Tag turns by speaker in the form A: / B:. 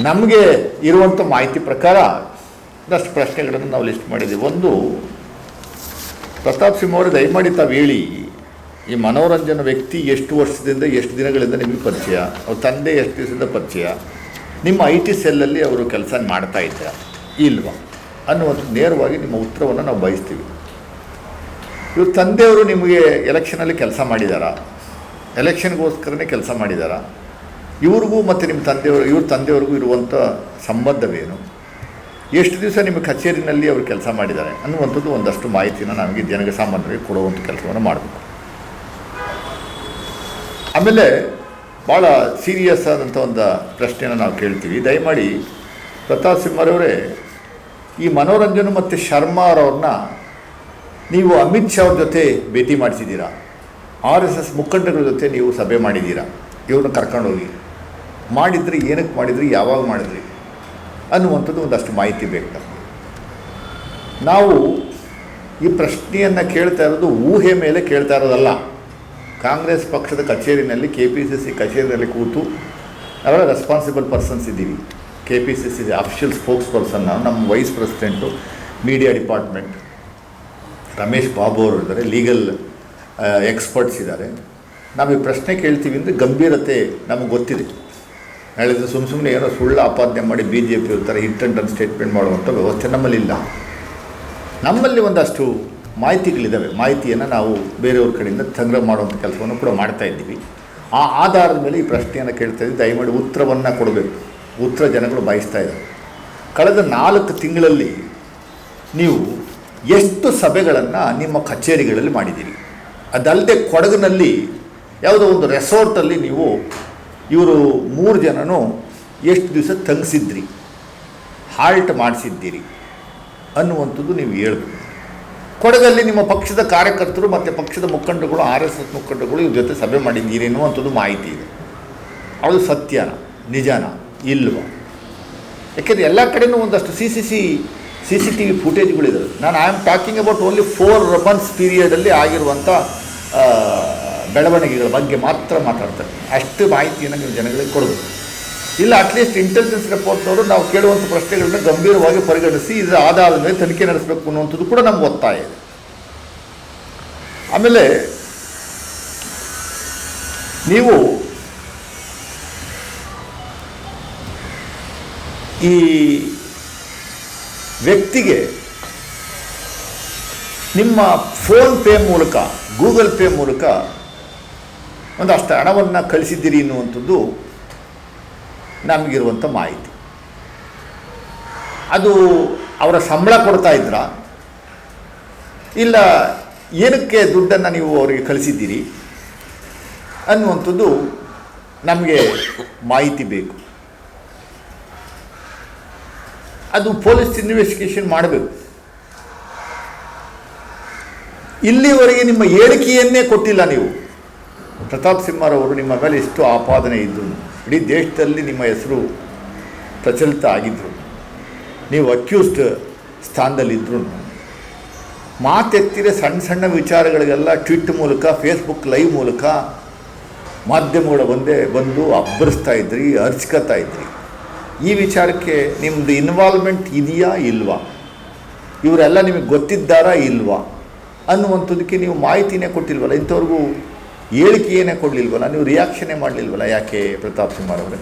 A: ನಮಗೆ ಇರುವಂಥ ಮಾಹಿತಿ ಪ್ರಕಾರ ಒಂದಷ್ಟು ಪ್ರಶ್ನೆಗಳನ್ನು ನಾವು ಲಿಸ್ಟ್ ಮಾಡಿದ್ದೀವಿ. ಒಂದು, ಪ್ರತಾಪ್ ಸಿಂಹ ಅವರು, ದಯಮಾಡಿ ತಾವು ಹೇಳಿ, ಈ ಮನೋರಂಜನ ವ್ಯಕ್ತಿ ಎಷ್ಟು ವರ್ಷದಿಂದ, ಎಷ್ಟು ದಿನಗಳಿಂದ ನಿಮಗೆ ಪರಿಚಯ? ಅವ್ರ ತಂದೆ ಎಷ್ಟು ದಿವಸದಿಂದ ಪರಿಚಯ? ನಿಮ್ಮ ಐ ಟಿ ಸೆಲ್ಲಲ್ಲಿ ಅವರು ಕೆಲಸ ಮಾಡ್ತಾ ಇದ್ದ ಇಲ್ವಾ? ಅನ್ನುವಂಥ ನೇರವಾಗಿ ನಿಮ್ಮ ಉತ್ತರವನ್ನು ನಾವು ಬಯಸ್ತೀವಿ. ಇವ್ರ ತಂದೆಯವರು ನಿಮಗೆ ಎಲೆಕ್ಷನಲ್ಲಿ ಕೆಲಸ ಮಾಡಿದಾರಾ? ಎಲೆಕ್ಷನ್ಗೋಸ್ಕರನೇ ಕೆಲಸ ಮಾಡಿದಾರಾ? ಇವ್ರಿಗೂ ಮತ್ತು ನಿಮ್ಮ ತಂದೆಯವರು, ಇವ್ರ ತಂದೆಯವ್ರಿಗೂ ಇರುವಂಥ ಸಂಬಂಧವೇನು? ಎಷ್ಟು ದಿವಸ ನಿಮ್ಮ ಕಚೇರಿನಲ್ಲಿ ಅವರು ಕೆಲಸ ಮಾಡಿದ್ದಾರೆ ಅನ್ನುವಂಥದ್ದು ಒಂದಷ್ಟು ಮಾಹಿತಿನ ನಮಗೆ ಜನಗೆ ಸಾಮಾನ್ಯವಾಗಿ ಕೊಡುವಂಥ ಕೆಲಸವನ್ನು ಮಾಡಬೇಕು. ಆಮೇಲೆ ಭಾಳ ಸೀರಿಯಸ್ ಆದಂಥ ಒಂದು ಪ್ರಶ್ನೆಯನ್ನು ನಾವು ಕೇಳ್ತೀವಿ. ದಯಮಾಡಿ ಪ್ರತಾಪ್ ಸಿಂಹರವರೇ ಈ ಮನೋರಂಜನ್ ಮತ್ತು ಶರ್ಮಾರವ್ರನ್ನ ನೀವು ಅಮಿತ್ ಶಾ ಅವ್ರ ಜೊತೆ ಭೇಟಿ ಮಾಡಿಸಿದ್ದೀರಾ? ಆರ್ ಎಸ್ ಎಸ್ ಮುಖಂಡರ ಜೊತೆ ನೀವು ಸಭೆ ಮಾಡಿದ್ದೀರಾ? ಇವ್ರನ್ನ ಕರ್ಕೊಂಡೋಗಿ ಮಾಡಿದ್ರಿ, ಏನಕ್ಕೆ ಮಾಡಿದ್ರಿ, ಯಾವಾಗ ಮಾಡಿದ್ರಿ ಅನ್ನುವಂಥದ್ದು ಒಂದಷ್ಟು ಮಾಹಿತಿ ಬೇಕು ನಮಗೆ. ನಾವು ಈ ಪ್ರಶ್ನೆಯನ್ನು ಕೇಳ್ತಾ ಇರೋದು ಊಹೆ ಮೇಲೆ ಕೇಳ್ತಾ ಇರೋದಲ್ಲ. ಕಾಂಗ್ರೆಸ್ ಪಕ್ಷದ ಕಚೇರಿನಲ್ಲಿ ಕೆ ಪಿ ಸಿ ಸಿ ಕಚೇರಿಯಲ್ಲಿ ಕೂತು ನಾವೆಲ್ಲ ರೆಸ್ಪಾನ್ಸಿಬಲ್ ಪರ್ಸನ್ಸ್ ಇದ್ದೀವಿ. K P C C official spokesperson ನಮ್ಮ vice president media department Ramesh Babu ಅವರು ಇದ್ದಾರೆ ಲೀಗಲ್ ಎಕ್ಸ್ಪರ್ಟ್ಸ್ ಇದ್ದಾರೆ. ನಾವು ಈ ಪ್ರಶ್ನೆ ಕೇಳ್ತೀವಿ ಅಂದರೆ ಗಂಭೀರತೆ ನಮಗೆ ಗೊತ್ತಿದೆ. ಹೇಳಿದ್ರೆ ಸುಮ್ಮ ಸುಮ್ಮನೆ ಏನೋ ಸುಳ್ಳು ಆಪಾದನೆ ಮಾಡಿ ಬಿ ಜೆ ಪಿ ಇರ್ತಾರೆ ಹಿಟ್ ಅಂಡ್ ಸ್ಟೇಟ್ಮೆಂಟ್ ಮಾಡುವಂಥ ವ್ಯವಸ್ಥೆ ನಮ್ಮಲ್ಲಿಲ್ಲ. ನಮ್ಮಲ್ಲಿ ಒಂದಷ್ಟು ಮಾಹಿತಿಗಳಿದ್ದಾವೆ. ಮಾಹಿತಿಯನ್ನು ನಾವು ಬೇರೆಯವ್ರ ಕಡೆಯಿಂದ ಸಂಗ್ರಹ ಮಾಡುವಂಥ ಕೆಲಸವನ್ನು ಕೂಡ ಮಾಡ್ತಾ ಇದ್ದೀವಿ. ಆ ಆಧಾರದ ಮೇಲೆ ಈ ಪ್ರಶ್ನೆಯನ್ನು ಕೇಳ್ತಾ ಇದ್ದೀವಿ. ದಯಮಾಡಿ ಉತ್ತರವನ್ನು ಕೊಡಬೇಕು. ಉತ್ತರ ಜನಗಳು ಬಯಸ್ತಾ ಇದ್ದಾರೆ. ಕಳೆದ ನಾಲ್ಕು ತಿಂಗಳಲ್ಲಿ ನೀವು ಎಷ್ಟು ಸಭೆಗಳನ್ನು ನಿಮ್ಮ ಕಚೇರಿಗಳಲ್ಲಿ ಮಾಡಿದ್ದೀರಿ? ಅದಲ್ಲದೆ ಕೊಡಗಿನಲ್ಲಿ ಯಾವುದೋ ಒಂದು ರೆಸಾರ್ಟಲ್ಲಿ ನೀವು ಇವರು ಮೂರು ಜನನು ಎಷ್ಟು ದಿವಸ ತಂಗಿಸಿದ್ರಿ? ಹಾಲ್ಟ್ ಮಾಡಿಸಿದ್ದೀರಿ? ಅನ್ನುವಂಥದ್ದು ನೀವು ಹೇಳ್ಬೋದು ಕೊಡಗಲ್ಲಿ ನಿಮ್ಮ ಪಕ್ಷದ ಕಾರ್ಯಕರ್ತರು ಮತ್ತು ಪಕ್ಷದ ಮುಖಂಡಗಳು ಆರ್ ಎಸ್ ಎಸ್ ಮುಖಂಡಗಳು ಇವ್ರ ಜೊತೆ ಸಭೆ ಮಾಡಿದ್ದೀರಿ ಅನ್ನುವಂಥದ್ದು ಮಾಹಿತಿ ಇದೆ. ಅದು ಸತ್ಯನ, ನಿಜಾನ, ಇಲ್ವ? ಯಾಕೆಂದರೆ ಎಲ್ಲ ಕಡೆಯೂ ಒಂದಷ್ಟು C C C C C T V ಫುಟೇಜ್ಗಳಿದ್ದಾವೆ ನಾನು I am talking about only four months ಪೀರಿಯಡಲ್ಲಿ ಆಗಿರುವಂಥ ಬೆಳವಣಿಗೆಗಳ ಬಗ್ಗೆ ಮಾತ್ರ ಮಾತಾಡ್ತಾರೆ. ಅಷ್ಟು ಮಾಹಿತಿಯನ್ನು ನೀವು ಜನಗಳಿಗೆ ಕೊಡಬೇಕು. ಇಲ್ಲ ಅಟ್ಲೀಸ್ಟ್ ಇಂಟೆಲಿಜೆನ್ಸ್ ರಿಪೋರ್ಟ್ನವರು ನಾವು ಕೇಳುವಂಥ ಪ್ರಶ್ನೆಗಳನ್ನ ಗಂಭೀರವಾಗಿ ಪರಿಗಣಿಸಿ, ಇದರ ಆಧಾರದ ಮೇಲೆ ತನಿಖೆ ನಡೆಸಬೇಕು ಅನ್ನುವಂಥದ್ದು ಕೂಡ ನಮ್ಗೆ ಒತ್ತಾಯ ಇದೆ. ಆಮೇಲೆ, ನೀವು ಈ ವ್ಯಕ್ತಿಗೆ ನಿಮ್ಮ ಫೋನ್ ಪೇ ಮೂಲಕ, ಗೂಗಲ್ ಪೇ ಮೂಲಕ ಒಂದಷ್ಟು ಹಣವನ್ನು ಕಳಿಸಿದ್ದೀರಿ ಎನ್ನುವಂಥದ್ದು ನಮಗಿರುವಂಥ ಮಾಹಿತಿ. ಅದು ಅವರ ಸಂಬಳ ಕೊಡ್ತಾ ಇದ್ರ, ಇಲ್ಲ ಏನಕ್ಕೆ ದುಡ್ಡನ್ನು ನೀವು ಅವರಿಗೆ ಕಳಿಸಿದ್ದೀರಿ ಅನ್ನುವಂಥದ್ದು ನಮಗೆ ಮಾಹಿತಿ ಬೇಕು. ಅದು ಪೊಲೀಸ್ ಇನ್ವೆಸ್ಟಿಗೇಷನ್ ಮಾಡಬೇಕು. ಇಲ್ಲಿವರೆಗೆ ನಿಮ್ಮ ಹೇಳಿಕೆಯನ್ನೇ ಕೊಟ್ಟಿಲ್ಲ ನೀವು. ಪ್ರತಾಪ್ ಸಿಂಹರವರು ನಿಮ್ಮ ಮೇಲೆ ಎಷ್ಟು ಆಪಾದನೆ ಇದ್ದರು ಇಡೀ ದೇಶದಲ್ಲಿ ನಿಮ್ಮ ಹೆಸರು ಪ್ರಚಲಿತ ಆಗಿದ್ದರು ನೀವು ಅಕ್ಯೂಸ್ಡ್ ಸ್ಥಾನದಲ್ಲಿದ್ದರು ಮಾತೆತ್ತಿರ ಸಣ್ಣ ಸಣ್ಣ ವಿಚಾರಗಳಿಗೆಲ್ಲ ಟ್ವಿಟ್ ಮೂಲಕ, ಫೇಸ್ಬುಕ್ ಲೈವ್ ಮೂಲಕ ಮಾಧ್ಯಮಗಳ ಬಂದೇ ಬಂದು ಅಬ್ಬರಿಸ್ತಾ ಇದ್ರಿ, ಹರ್ಚ್ಕೋತಾ ಇದ್ರಿ. ಈ ವಿಚಾರಕ್ಕೆ ನಿಮ್ಮದು ಇನ್ವಾಲ್ವ್ಮೆಂಟ್ ಇದೆಯಾ ಇಲ್ವಾ? ಇವರೆಲ್ಲ ನಿಮಗೆ ಗೊತ್ತಿದ್ದಾರಾ ಇಲ್ವಾ? ಅನ್ನುವಂಥದ್ದಕ್ಕೆ ನೀವು ಮಾಹಿತಿನೇ ಕೊಟ್ಟಿಲ್ವಲ್ಲ? ಇಂಥವ್ರಿಗೂ ಹೇಳಿಕೆಯೇ ಕೊಡಲಿಲ್ವಲ್ಲ? ನೀವು ರಿಯಾಕ್ಷನೇ ಮಾಡಲಿಲ್ವಲ್ಲ ಯಾಕೆ ಪ್ರತಾಪ್ ಸಿಂಹರವರೇ